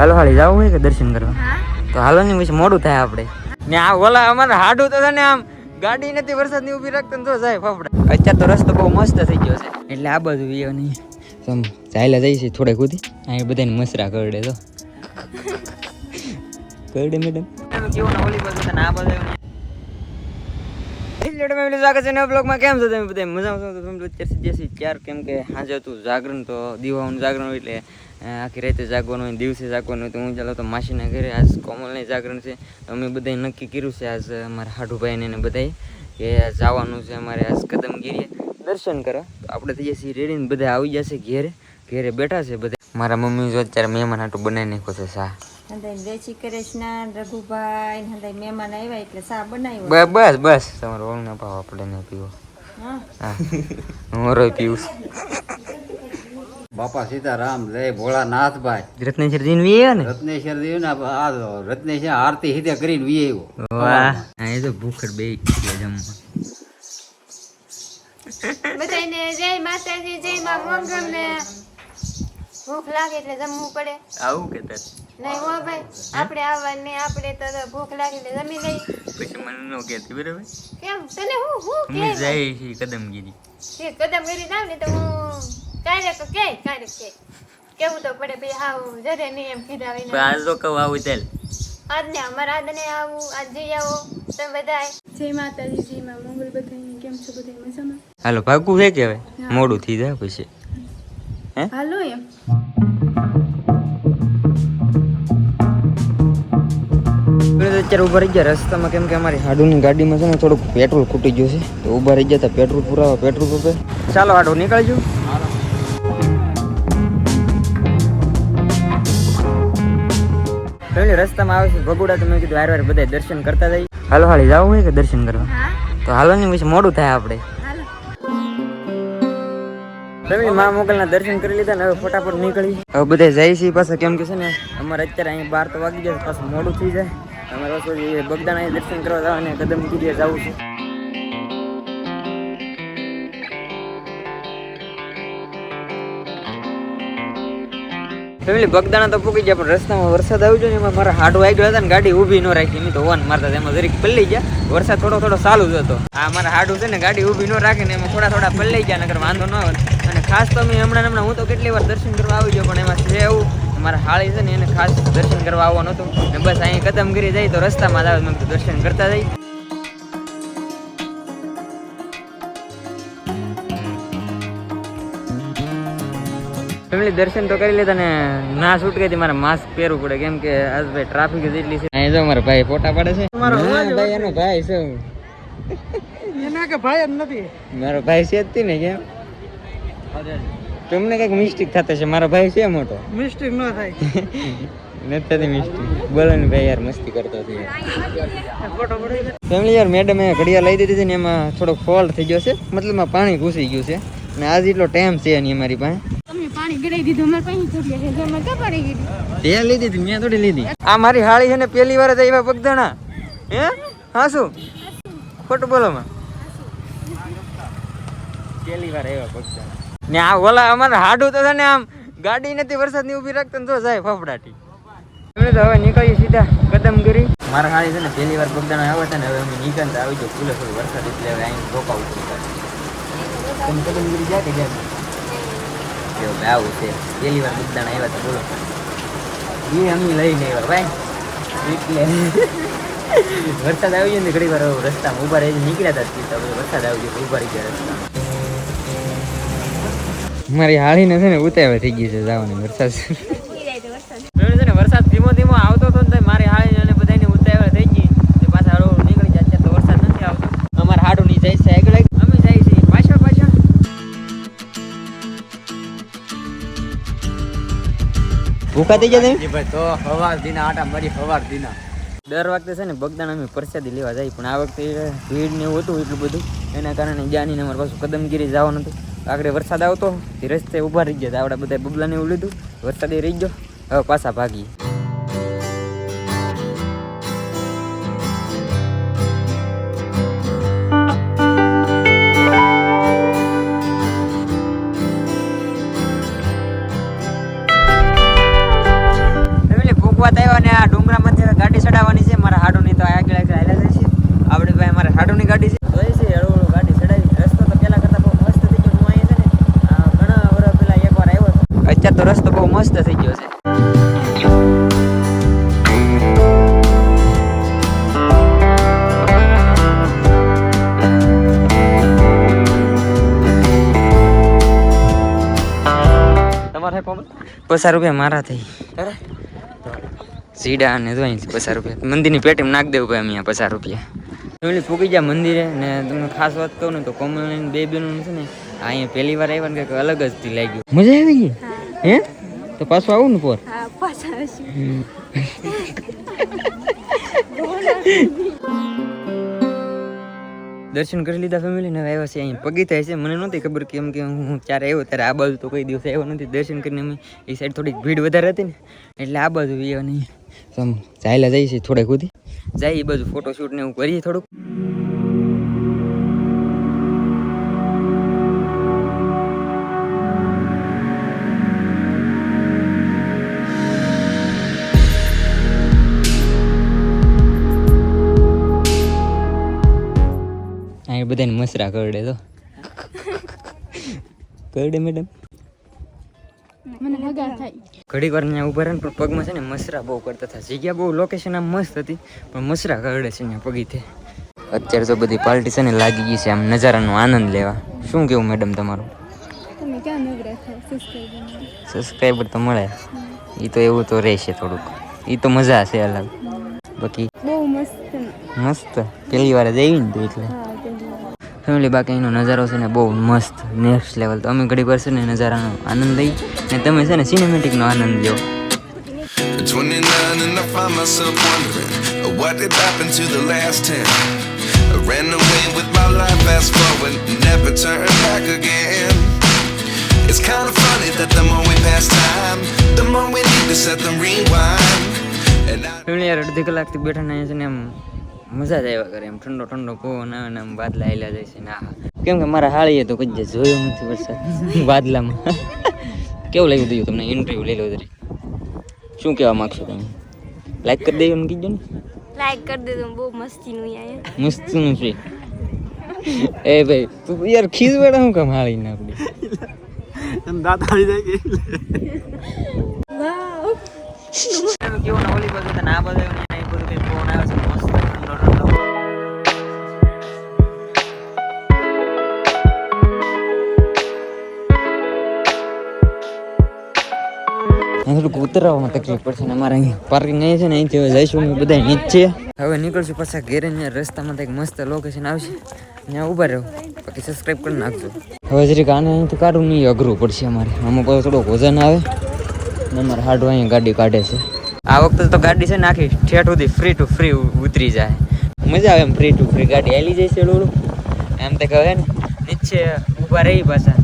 હાલો હાલી જવું હોય કે દર્શન કરવા? તો હાલો ને પછી મોડું થાય આપણે. ને આ ઓલા અમારે હાડું તો ને આમ ગાડી નથી વરસાદની ઊભી રાખતા તો જાય ફાફડા. અત્યારે તો રસ્તો બહુ મસ્ત થઈ ગયો છે. એટલે આ બાજુ વિયો નહીં. સમ ચાલ્યા જઈએ છીએ થોડે કૂદી અહીં બધાને મસરા કરડે તો. કરડે મેડમ કેવું ઓલી બાજુ આ બાજુ? સ્વાગત છે નવા બ્લોગમાં. કેમ છો તમે બધા મજામાં છો? તો તમે અત્યારે જે છે ચાર કેમ કે સાંજે હતું જાગરણ તો દીવાનું જાગરણ એટલે આખી રાતે જાગવાનું હોય દિવસે જાગવાનું હોય તો હું ચાલો તો માસીના ઘરે આજ કોમલને જાગરણ છે. અમે બધાએ નક્કી કર્યું છે આજ અમારા હાડુભાઈને ને બધાએ કે જવાનું છે અમારે આજ કદમગીરીએ. દર્શન કરવા. તો આપણે થઈ જઈએ રેડી ને બધા આવી જશે ઘેરે. ઘેરે બેઠા છે બધા મારા મમ્મી જો અત્યારે મહેમાન હાટું બનાવી નાખો છે સા. જય કૃષ્ણ રઘુભાઈ મહેમાન આવ્યા એટલે સા બનાવ્યો. બસ બસ. તમારો ઓળ ના પાવ આપણે ને પીવો. હા. હું. રોય પીવું બાપા સીતારામ જય ભોળાનાથભાઈ. રત્નેશ્વર જીન વીએ ને? રત્નેશ્વર દેવ ને આ રત્નેશ્વર આરતી હિતે કરીને વીએ આવ્યો વાહ. એ તો ભૂખડ બે જમવા. બધાને જય માતાજી જય માં મંગમ ને ભૂખ લાગે એટલે જમવું પડે. આવું કે તાર? નહીં હો ભાઈ આપણે આવવાની આપણે તો ભૂખ લાગે એટલે જમી લઈ પછી મને ન કહેતી બરાબર? કેમ? તને હું હું કે જય કદમગીરી. તે કદમ કરી જાવ ને તો હું ક્યારેક કે કાયરે કે. કેવું તો પડે ભાઈ હા જરે નહીં એમ કીધા વિના. આજ તો કહું આવું ચાલ આજને અમારા આજને આવું આજ જઈ આવો તમે બધા જય માતાજી જય માં મંગલ બધાને કેમ છો બધા મજામાં? હાલો ભાગવું છે કે હવે? મોડું થઈ જાય પછી. હાલો એમ. અત્યારે ઊભા રહી ગયા રસ્તામાં કેમ કે અમારી હાડુની ગાડીમાં છે ને થોડુંક પેટ્રોલ ખૂટી ગયું છે. તો ઊભા રહી ગયા હતા પેટ્રોલ પુરાવા પેટ્રોલ પંપે. ચાલો હાડો નીકળજો. પેલી રસ્તામાં આવે છે ભગુડા તો મેં કીધું વાર વાર બધા દર્શન કરતા જઈએ. હાલો હાલી જવું હોય કે દર્શન કરવા? તો હાલો ને પછી મોડું થાય આપણે. મા મોગલના દર્શન કરી લીધા ને હવે ફટાફટ નીકળી. હવે બધા જાય છે પાછા કેમ કે છે ને અમારે અત્યારે અહીં બાર તો વાગી જાય પાછું મોડું થઈ જાય. અમારે પાછું બગદાણા અહીં દર્શન કરવા જવા અને કદમ કીધે જવું છે. ફેમિલી બગદાણા તો પૂકી ગયા, પણ રસ્તામાં વરસાદ આવ્યો ને એમાં મારા હાડું આવી ગયા હતા ને ગાડી ઊભી ન રાખી. મેં તો વન મારતા. એમાં જરીક પલ્લી ગયા. વરસાદ થોડો થોડો ચાલુ જ હતો. આ મારા હાડું છે ને ગાડી ઊભી ન રાખીને એમાં થોડા થોડા પલ્લી ગયા, નકર વાંધો ન આવે. અને ખાસ તો મેં હમણાં હમણાં હું તો કેટલી વાર દર્શન કરવા આવી ગયો, પણ એમાં છે એવું, મારા હાળી છે ને એને ખાસ દર્શન કરવા આવવાનું હતું. ને બસ અહીં કદમ કરી જાય તો રસ્તામાં જ આવે મેં દર્શન કરતા જઈ ફેમિલી દર્શન તો કરી લીધા ને ના છૂટ ગઈ હતી મારે માસ્ક પહેરવું પડે. કેમ કે આજ ભાઈ ટ્રાફિક જ એટલી છે. અહીં જો મારા ભાઈ ફોટા પાડે છે. મારો ભાઈ એનો ભાઈ છે. એના કે ભાઈ જ નથી. મારો ભાઈ છે જ ને કેમ? તમને કંઈક મિસ્ટેક થતા છે મારો ભાઈ છે મોટો. મિસ્ટેક ન થાય. નથી થતી મિસ્ટેક બોલો ને ભાઈ યાર મસ્તી કરતો હતો યાર. ફોટો પડી ફેમિલી યાર મેડમે ઘડિયાળ લઈ દીધી હતી ને એમાં થોડોક ફોલ્ટ થઈ ગયો છે. મતલબમાં પાણી ઘૂસી ગયું છે. ને આજ એટલો ટાઈમ છે નહીં અમારી પાસે. પાણી ગરાઈ દીધું. અમારે પાણી થોડી છે તો અમે ક્યાં પાણી તે લીધી હતી મેં થોડી લીધી. આ મારી હાળી છે ને પેલી વાર જ આવ્યા પગદાણા. હે? હા શું? ખોટું બોલો માં. પેલી વાર આવ્યા પગદાણા. ને આ ઓલા અમારે હાડું તો છે ને આમ ગાડી નથી વરસાદની ઊભી રાખતો ને તો જાય ફફડાટી. અમે તો હવે નીકળીએ સીધા કદમ કરી મારા હાળી છે ને પહેલી વાર બગદાણા આવે છે ને હવે અમે નીકળતા આવી ગયો ફૂલે ફૂલ વરસાદ એટલે હવે અહીં રોકાવું કદમ કરી જાય કે જાય એવું ભાઈ આવું છે. પહેલી વાર બગદાણા આવ્યા હતા બોલો. એ અમે લઈને આવ્યા ભાઈ. એટલે વરસાદ આવી ગયો ને ઘણી વાર રસ્તામાં ઊભા રહી નીકળ્યા હતા વરસાદ આવી ગયો ઊભા રહી ગયા રસ્તામાં. મારી હાળીને છે ને ઉતાવળ થઈ ગઈ છે, જવાની વરસાદ. છે વરસાદ. ધીમો ધીમો આવતો હતો ને મારી હાળી ભૂખા થઈ ગયા તમે તો હવાર દીના આટા મારી હવાર દીના. દર વખતે છે ને બગદાણ અમે પ્રસાદી લેવા જાય પણ આ વખતે ભીડ ને એવું હતું એટલું બધું એના કારણે જ્ઞાની ને અમારે પાછું કદમગીરી જવાનું હતું. આગળ વરસાદ આવતો તે રસ્તે ઊભા રહી ગયા આપણા બધા બબલાને એવું લીધું વરસાદે રહી ગયો હવે પાછા ભાગી મુકવા આવ્યા ને આ ડુંગરામાંથી ગાડી ચડાવવાની છે. મારા હાડોની તો આગળ આગળ હાલ્યા જાય છે. આપણે ભાઈ મારા હાડોની ગાડી છે. તો એ છે હળવું ગાડી ચડાવી. રસ્તો તો પહેલા કરતાં બહુ મસ્ત થઈ ગયો. હું અહીંયા છે ને ઘણા વર્ષ પહેલા એકવાર આવ્યો હતો. અત્યારે તો રસ્તો બહુ મસ્ત થઈ ગયો છે. પચાસ રૂપિયા મારા થઈ. સીડા અને તો અહીંથી પચાસ રૂપિયા. મંદિરની પેટીમાં નાખ દેવું ભાઈ અહીંયા પચાસ રૂપિયા. ફેમિલી પૂકી ગયા મંદિરે ને તમને ખાસ વાત કહું ને તો કોમલ બે બેનું છે ને અહીંયા પહેલી વાર આવ્યા ને કંઈક અલગ જ થી લાગ્યું. મજા આવી ગઈ? હે. તો પાછું આવું ને પોર? પાછા દર્શન કરી લીધા ફેમિલી ને આવ્યા છે અહીંયા પગી થાય છે. મને નહોતી ખબર કેમ કે હું ત્યારે આવ્યો ત્યારે આ બાજુ તો કોઈ દિવસ આવ્યો નથી. દર્શન કરીને અમે એ સાઈડ થોડીક ભીડ વધારે હતી ને એટલે આ બાજુ આવ્યા નહીં આમ ચાલ્યા જઈએ છીએ થોડેક સુધી. જાય એ બાજુ ફોટોશૂટ ને એવું કરીએ થોડુંક. અહીં બધાને મસરા કરડે તો. કરડે મેડમ ઘડીક વાર ત્યાં ઊભા રહે પણ પગમાં છે ને મસરા બહુ કરતા હતા. જગ્યા બહુ લોકેશન આમ મસ્ત હતી પણ મસરા કરડે છે ત્યાં પગીથે અત્યારે તો બધી પાર્ટી છે ને લાગી ગઈ છે આમ નજારાનો આનંદ લેવા. શું કેવું મેડમ તમારું? સબસ્ક્રાઈબર તો મળે. એ તો એવું તો રહેશે થોડુંક. એ તો મજા છે અલગ. બાકી? બહુ મસ્ત મસ્ત. પહેલી વાર જ આવી ને તો એટલે. ફેમિલી બાકી એનો નજારો છે ને બહુ મસ્ત નેક્સ્ટ લેવલ તો અમે ઘડી વાર છે ને નજારાનો આનંદ લઈ ને તમે છે ને સિનેમેટિકનો આનંદ લ્યો At 29 and I find myself wondering uh, what did happen to the last 10. I ran away with my life, fast forward, never turn back again. It's kind of funny that the more we pass time, the more we need to set them rewind. And I family યાર અડધી કલાકથી બેઠા ને છે ને એમ મજા જ આવ્યા કરે એમ ઠંડો ઠંડો પવન આવે ને આમ બાદલા આવેલા જાય છે ને આ કેમ કે મારા હાળીએ તો કદી જોયો નથી વરસાદ. બાદલામાં કેવું લાગ્યું હતું તમને ઇન્ટરવ્યુ લઈ લો જરી શું કહેવા માગશો તમે? લાઈક કરી દેજો ને કીધો ને. લાઈક કરી દેજો બહુ મસ્તીનું અહીંયા. મસ્તીનું છે. એ ભાઈ તું યાર ખીજ વેડા હું કામ હાળીને આપણી દાદા આવી જાય કે ઉતરવામાં તકલીફ પડશે ને અમારે અહીં પાર્કિંગ અહીં છે ને અહીંથી હવે જઈશું અમે બધા નીચે હવે નીકળશું પાછા ઘેરે રસ્તામાં એક મસ્ત લોકેશન આવશે. ત્યાં ઊભા રહો. બાકી સબસ્ક્રાઈબ કરી નાખજો. હવે જરીક આને અહીંથી કાઢવું નહીં, અઘરું પડશે અમારે. આમાં પાછું થોડુંક વજન આવે ને અમારે હાડું અહીંયા ગાડી કાઢે છે. આ વખતે તો ગાડી છે ને આખી ઠેઠ સુધી ફ્રી ટુ ફ્રી ઉતરી જાય. મજા આવે એમ ફ્રી ટુ ફ્રી ગાડી હાલી જાય છે ઓલું એમ તે કહે ને, નીચે ઊભા રહી પાછા.